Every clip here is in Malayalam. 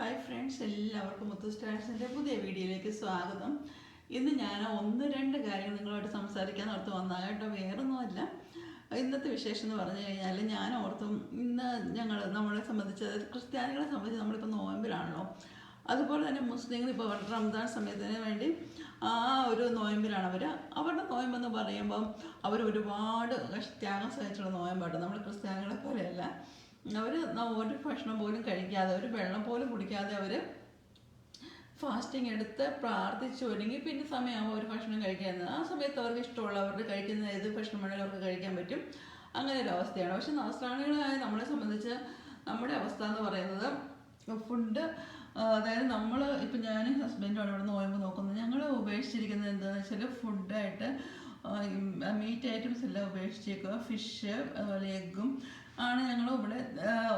ഹായ് ഫ്രണ്ട്സ് എല്ലാവർക്കും മുത്തു സ്റ്റാർസിന്റെ പുതിയ വീഡിയോയിലേക്ക് സ്വാഗതം. ഇന്ന് ഞാൻ ഒന്ന് രണ്ട് കാര്യങ്ങൾ നിങ്ങളോട് സംസാരിക്കാൻ ഓർത്ത് വന്നാൽ കേട്ടോ വേറൊന്നുമല്ല. ഇന്നത്തെ വിശേഷം എന്ന് പറഞ്ഞു കഴിഞ്ഞാൽ ഞാൻ ഓർത്തും ഇന്ന് ഞങ്ങൾ നമ്മളെ സംബന്ധിച്ച് അതായത് ക്രിസ്ത്യാനികളെ സംബന്ധിച്ച് നമ്മളിപ്പോൾ നോയമ്പിലാണല്ലോ. അതുപോലെ തന്നെ മുസ്ലിങ്ങൾ ഇപ്പോൾ റംസാൻ സമയത്തിന് വേണ്ടി ആ ഒരു നോയമ്പിലാണ് അവർ അവരുടെ നോയമ്പെന്ന് പറയുമ്പം അവർ ഒരുപാട് ത്യാഗം സഹിച്ചുള്ള നോയമ്പാട്ടോ. നമ്മൾ ക്രിസ്ത്യാനികളെ പോലെയല്ല. അവർ ഒരു ഭക്ഷണം പോലും കഴിക്കാതെ ഒരു വെള്ളം പോലും കുടിക്കാതെ അവർ ഫാസ്റ്റിംഗ് എടുത്ത് പ്രാർത്ഥിച്ചു ഒരുങ്ങി. പിന്നെ സമയമാകുമ്പോൾ ഒരു ഭക്ഷണം കഴിക്കാൻ ആ സമയത്ത് അവർക്ക് ഇഷ്ടമുള്ള അവർക്ക് കഴിക്കുന്ന ഏത് ഭക്ഷണം വേണമെങ്കിലും അവർക്ക് കഴിക്കാൻ പറ്റും. അങ്ങനെ ഒരു അവസ്ഥയാണ്. പക്ഷെ നാസ്രാണികളായ നമ്മളെ സംബന്ധിച്ച് നമ്മുടെ അവസ്ഥ എന്ന് പറയുന്നത് ഫുഡ് അതായത് നമ്മൾ ഇപ്പം ഞാൻ ഹസ്ബൻഡാണ് ഇവിടെ നോയമ്പ് നോക്കുന്നത് ഞങ്ങൾ ഉപേക്ഷിച്ചിരിക്കുന്നത് എന്താണെന്ന് വെച്ചാൽ ഫുഡായിട്ട് മീറ്റ് ഐറ്റംസ് എല്ലാം ഉപേക്ഷിച്ചേക്കുക. ഫിഷ് അതുപോലെ എഗ്ഗും ആണ് ഞങ്ങൾ ഇവിടെ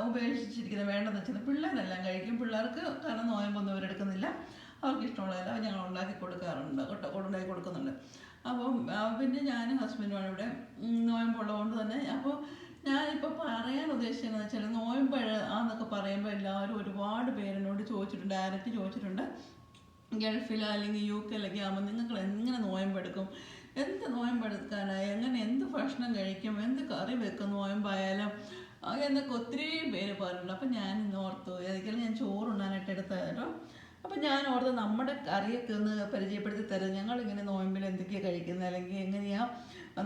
ഉപേക്ഷിച്ചിരിക്കുന്നത്. വേണ്ടെന്ന് വെച്ചാൽ പിള്ളേരെല്ലാം കഴിക്കും. പിള്ളേർക്ക് കാരണം നോയമ്പൊന്നും ഇവരെടുക്കുന്നില്ല അവർക്ക് ഇഷ്ടമുള്ളതെല്ലാം ഞങ്ങൾ ഉണ്ടാക്കി കൊടുക്കാറുണ്ട്. കേട്ടോ ഉണ്ടാക്കി കൊടുക്കുന്നുണ്ട്. അപ്പം പിന്നെ ഞാനും ഹസ്ബൻഡുമാണ് ഇവിടെ നോയമ്പുള്ളതുകൊണ്ട് തന്നെ. അപ്പോൾ ഞാനിപ്പോൾ പറയാൻ ഉദ്ദേശിക്കുന്നത് വെച്ചാൽ നോയമ്പ് ആന്നൊക്കെ പറയുമ്പോൾ എല്ലാവരും ഒരുപാട് പേരെന്നോട് ചോദിച്ചിട്ടുണ്ട് ഡയറക്റ്റ് ചോദിച്ചിട്ടുണ്ട്. ഗൾഫിലോ അല്ലെങ്കിൽ യു കെയിലൊക്കെ ആകുമ്പോൾ നിങ്ങൾ എങ്ങനെ നോയമ്പെടുക്കും? എന്ത് നോയമ്പെടുക്കാനായി? എങ്ങനെ എന്ത് ഭക്ഷണം കഴിക്കും? എന്ത് കറി വെക്കും നോയമ്പായാലും? എന്നൊക്കെ ഒത്തിരി പേര് പറഞ്ഞിട്ടുണ്ട്. അപ്പം ഞാൻ ഇന്ന് ഓർത്തു ഏതൊക്കെയാണ് ഞാൻ ചോറുണ്ണാനായിട്ട് എടുത്തത് കേട്ടോ അപ്പം ഞാൻ ഓർത്ത് നമ്മുടെ കറിയൊക്കെ ഒന്ന് പരിചയപ്പെടുത്തി തരാം. ഞങ്ങളിങ്ങനെ നോയമ്പിൽ എന്തൊക്കെയാണ് കഴിക്കുന്നത്? അല്ലെങ്കിൽ എങ്ങനെയാണ്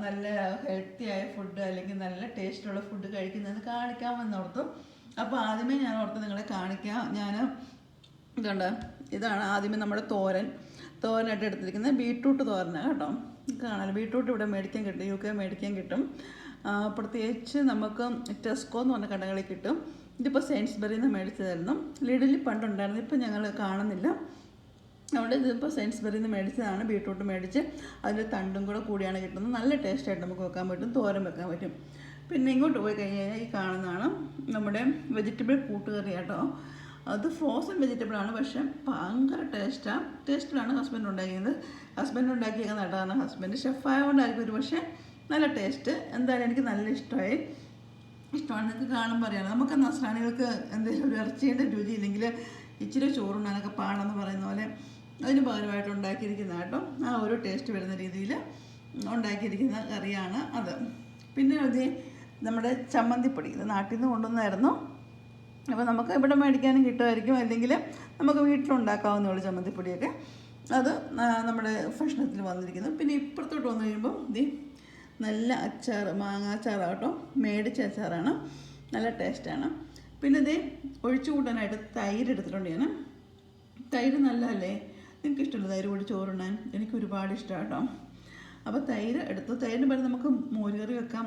നല്ല ഹെൽത്തിയായ ഫുഡ് അല്ലെങ്കിൽ നല്ല ടേസ്റ്റുള്ള ഫുഡ് കഴിക്കുന്നതെന്ന് കാണിക്കാമെന്ന് ഓർത്തു അപ്പോൾ ആദ്യമേ ഞാൻ ഓർത്ത് നിങ്ങളെ കാണിക്കാം. ഞാൻ ഇതുണ്ട്. ഇതാണ് ആദ്യമേ നമ്മുടെ തോരൻ. തോരനായിട്ട് എടുത്തിരിക്കുന്നത് ബീട്രൂട്ട് തോരനാണ് കേട്ടോ. കാണാൻ ബീട്രൂട്ട് ഇവിടെ മേടിക്കാൻ കിട്ടും. യു കെ മേടിക്കാൻ കിട്ടും. പ്രത്യേകിച്ച് നമുക്ക് ടെസ്കോ എന്ന് പറഞ്ഞ കടകളിൽ കിട്ടും. ഇതിപ്പോൾ സെയിൻസ്ബറിയിൽ നിന്ന് മേടിച്ചതായിരുന്നു. ലിഡിൽ പണ്ടുണ്ടായിരുന്നു. ഇപ്പം ഞങ്ങൾ കാണുന്നില്ല. അതുകൊണ്ട് ഇതിപ്പോൾ സെയിൻസ്ബറിയിൽ നിന്ന് മേടിച്ചതാണ്. ബീട്രൂട്ട് മേടിച്ച് അതിന്റെ തണ്ടും കൂടെ കൂടിയാണ് കിട്ടുന്നത്. നല്ല ടേസ്റ്റായിട്ട് നമുക്ക് വെക്കാൻ പറ്റും. തോരൻ വെക്കാൻ പറ്റും. പിന്നെ ഇങ്ങോട്ട് പോയി കഴിഞ്ഞ് കഴിഞ്ഞാൽ ഈ കാണുന്നതാണ് നമ്മുടെ വെജിറ്റബിൾ കൂട്ടുകറി കേട്ടോ. അത് ഫ്രോസൺ വെജിറ്റബിൾ ആണ്. പക്ഷെ ഭയങ്കര ടേസ്റ്റാണ് ടേസ്റ്റിലാണ് ഹസ്ബൻഡ് ഉണ്ടാക്കിയത്. ഹസ്ബൻഡ് ഉണ്ടാക്കിയ നടാണ് ഹസ്ബൻഡ് ഷെഫായതുകൊണ്ടായിരിക്കും ഒരു പക്ഷേ നല്ല ടേസ്റ്റ് എന്തായാലും എനിക്ക് നല്ല ഇഷ്ടമായി. ഇഷ്ടമാണ്. നിങ്ങൾക്ക് കാണുമ്പോൾ അറിയാം നമുക്ക് നസ്രാണികൾക്ക് എന്തെങ്കിലും ഒരു ഇറച്ചിയുടെ രുചി ഇല്ലെങ്കിൽ ഇച്ചിരി ചോറുണ്ണാനൊക്കെ പാടെന്ന് പറയുന്ന പോലെ അതിന് പകരമായിട്ട് ഉണ്ടാക്കിയിരിക്കുന്ന കേട്ടോ. ആ ഒരു ടേസ്റ്റ് വരുന്ന രീതിയിൽ ഉണ്ടാക്കിയിരിക്കുന്ന കറിയാണ് അത്. പിന്നെ ഇത് നമ്മുടെ ചമ്മന്തിപ്പൊടി. ഇത് നാട്ടിൽ നിന്ന് കൊണ്ടുവന്നായിരുന്നു. അപ്പോൾ നമുക്ക് ഇവിടെ മേടിക്കാനും കിട്ടുമായിരിക്കും. അല്ലെങ്കിൽ നമുക്ക് വീട്ടിലുണ്ടാക്കാവുന്ന ഉള്ളു ചമ്മന്തിപ്പൊടിയൊക്കെ അത് നമ്മുടെ ഭക്ഷണത്തിൽ വന്നിരിക്കുന്നു. പിന്നെ ഇപ്പുറത്തോട്ട് വന്നു കഴിയുമ്പോൾ ഇത് നല്ല അച്ചാർ മാങ്ങ അച്ചാറാണ് കേട്ടോ. മേടിച്ച അച്ചാറാണ്. നല്ല ടേസ്റ്റാണ് പിന്നെ ഇത് ഒഴിച്ചു കൂട്ടാനായിട്ട് തൈര് എടുത്തിട്ടുണ്ട് ഞാൻ. തൈര് നല്ലതല്ലേ? നിങ്ങൾക്ക് ഇഷ്ടമുള്ള തൈര് കൂടി ചോറുണ്ണാൻ എനിക്ക് ഒരുപാട് ഇഷ്ടമാണ് കേട്ടോ. അപ്പോൾ തൈര് എടുത്തു. തൈരിന് പകരം നമുക്ക് മോരുകറി വെക്കാം.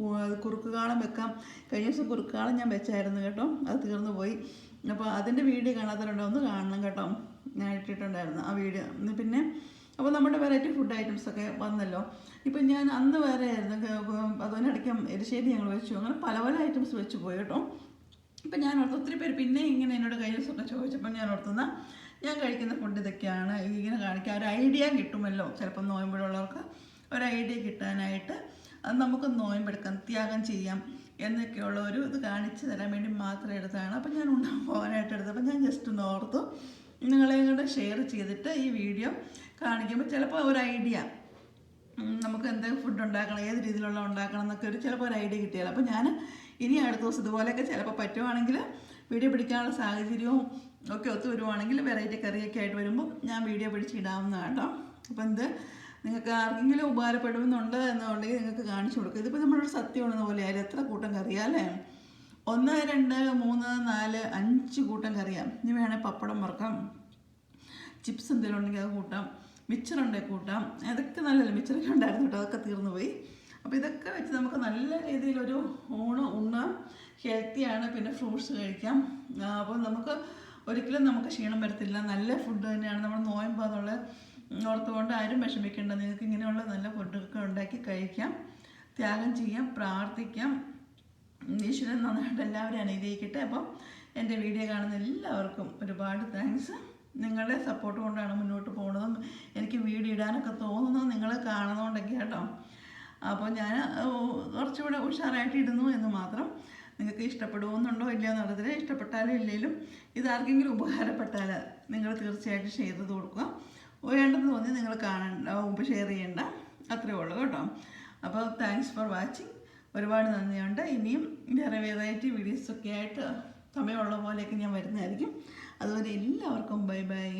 കു- കുറുക്ക് കാളം വെക്കാം. കഴിഞ്ഞ ദിവസം കുറുക്ക് കാളം ഞാൻ വെച്ചായിരുന്നു കേട്ടോ. അത് തീർന്നു പോയി. അപ്പോൾ അതിന്റെ വീഡിയോ കാണാത്തവരുണ്ടോ? ഒന്ന് കാണണം കേട്ടോ. ഞാൻ ഇട്ടിട്ടുണ്ടായിരുന്നു ആ വീഡിയോ. പിന്നെ അപ്പോൾ നമ്മുടെ വെറൈറ്റി ഫുഡ് ഐറ്റംസ് ഒക്കെ വന്നല്ലോ. ഇപ്പം ഞാൻ അന്ന് വേറെ ആയിരുന്നു. അതിനിടയ്ക്ക് എരിശ്ശേരി ഞങ്ങൾ വെച്ചു. അങ്ങനെ പല പല ഐറ്റംസ് വെച്ച് പോയി കേട്ടോ. ഇപ്പം ഞാൻ ഓർത്ത് ഒത്തിരി പേര് പിന്നെ ഇങ്ങനെ എന്നോട് കഴിഞ്ഞ ദിവസമൊക്കെ ചോദിച്ചപ്പോൾ ഞാൻ ഓർത്തുന്ന ഞാൻ കഴിക്കുന്ന ഫുഡ് ഇതൊക്കെയാണ്. ഇങ്ങനെ കാണിക്കാൻ ഒരു ഐഡിയ കിട്ടുമല്ലോ. ചിലപ്പം നോയമ്പുള്ളവർക്ക് ഒരു ഐഡിയ കിട്ടാനായിട്ട് അത് നമുക്ക് നോയമ്പെടുക്കാം ത്യാഗം ചെയ്യാം എന്നൊക്കെയുള്ള ഒരു ഇത് കാണിച്ചു തരാൻ വേണ്ടി മാത്രം എടുത്തതാണ്. അപ്പം ഞാൻ ഉണ്ടാകാൻ പോകാനായിട്ട് എടുത്തപ്പോൾ ഞാൻ ജസ്റ്റ് ഒന്ന് ഓർത്തു. നിങ്ങളെ കൂടെ ഷെയർ ചെയ്തിട്ട് ഈ വീഡിയോ കാണിക്കുമ്പോൾ ചിലപ്പോൾ ഒരു ഐഡിയ നമുക്ക് എന്ത് ഫുഡ് ഉണ്ടാക്കണം ഏത് രീതിയിലുള്ള ഉണ്ടാക്കണം എന്നൊക്കെ ഒരു ചിലപ്പോൾ ഒരു ഐഡിയ കിട്ടിയാൽ അപ്പോൾ ഞാൻ ഇനി അടുത്ത ദിവസം ഇതുപോലെയൊക്കെ ചിലപ്പോൾ പറ്റുവാണെങ്കിൽ വീഡിയോ പിടിക്കാനുള്ള സാഹചര്യവും ഒക്കെ ഒത്തു വരുവാണെങ്കിൽ വെറൈറ്റി കറിയൊക്കെ ആയിട്ട് വരുമ്പോൾ ഞാൻ വീഡിയോ പിടിച്ചിടാവുന്നതാണ് കേട്ടോ. അപ്പം എന്ത്? നിങ്ങൾക്ക് ആർക്കെങ്കിലും ഉപകാരപ്പെടുമെന്നുണ്ട് എന്നുണ്ടെങ്കിൽ നിങ്ങൾക്ക് കാണിച്ചു കൊടുക്കുക ഇതിപ്പോൾ നമ്മളൊരു സത്യമാണെന്ന് പോലെ അതിൽ എത്ര കൂട്ടം കറിയാമല്ലേ ഒന്ന് രണ്ട് മൂന്ന് നാല് അഞ്ച് കൂട്ടം കറിയാം. ഇനി വേണേൽ പപ്പടം വറക്കാം. ചിപ്സ് എന്തെങ്കിലും ഉണ്ടെങ്കിൽ അത് കൂട്ടാം. മിച്ചറുണ്ടെ കൂട്ടാം. അതൊക്കെ നല്ലതല്ല? മിച്ചറൊക്കെ ഉണ്ടായിരുന്നു കേട്ടോ. അതൊക്കെ തീർന്നു പോയി. അപ്പോൾ ഇതൊക്കെ വെച്ച് നമുക്ക് നല്ല രീതിയിലൊരു ഊണ് ഉണ്ണാം ഹെൽത്തിയാണ് പിന്നെ ഫ്രൂട്ട്സ് കഴിക്കാം. അപ്പോൾ നമുക്ക് ഒരിക്കലും നമുക്ക് ക്ഷീണം വരത്തില്ല. നല്ല ഫുഡ് തന്നെയാണ്. നമ്മൾ നോയമ്പാന്നുള്ള ഓർത്തുകൊണ്ട് ആരും വിഷമിക്കേണ്ട. നിങ്ങൾക്ക് ഇങ്ങനെയുള്ള നല്ല ഫുഡൊക്കെ ഉണ്ടാക്കി കഴിക്കാം. ത്യാഗം ചെയ്യാം പ്രാർത്ഥിക്കാം. ഈശ്വരൻ നന്നായിട്ട് എല്ലാവരും അനുഗ്രഹിക്കട്ടെ. അപ്പം എന്റെ വീഡിയോ കാണുന്ന എല്ലാവർക്കും ഒരുപാട് താങ്ക്സ് നിങ്ങളുടെ സപ്പോർട്ട് കൊണ്ടാണ് മുന്നോട്ട് പോകുന്നതും എനിക്ക് വീഡിയോ ഇടാനൊക്കെ തോന്നുന്നത് നിങ്ങൾ കാണുന്നതുകൊണ്ടൊക്കെ കേട്ടോ. അപ്പോൾ ഞാൻ കുറച്ചുകൂടെ ഉഷാറായിട്ട് ഇടുന്നു എന്ന് മാത്രം. നിങ്ങൾക്ക് ഇഷ്ടപ്പെടുമെന്നുണ്ടോ ഇല്ലയോ എന്നറിയത്തില്ല. ഇഷ്ടപ്പെട്ടാലും ഇല്ലെങ്കിലും ഇതാർക്കെങ്കിലും ഉപകാരപ്പെട്ടാൽ നിങ്ങൾ തീർച്ചയായിട്ടും ചെയ്ത് കൊടുക്കുക. വേണ്ടെന്ന് തോന്നി നിങ്ങൾ കാണണ്ട മുമ്പ് ഷെയർ ചെയ്യണ്ട. അത്രേ ഉള്ളൂ കേട്ടോ. അപ്പോൾ താങ്ക്സ് ഫോർ വാച്ചിങ് ഒരുപാട് നന്ദിയുണ്ട്. ഇനിയും വേറെ വെറൈറ്റി വീഡിയോസൊക്കെ ആയിട്ട് സമയമുള്ള പോലെയൊക്കെ ഞാൻ വരുന്നതായിരിക്കും. അതുപോലെ എല്ലാവർക്കും ബൈ ബൈ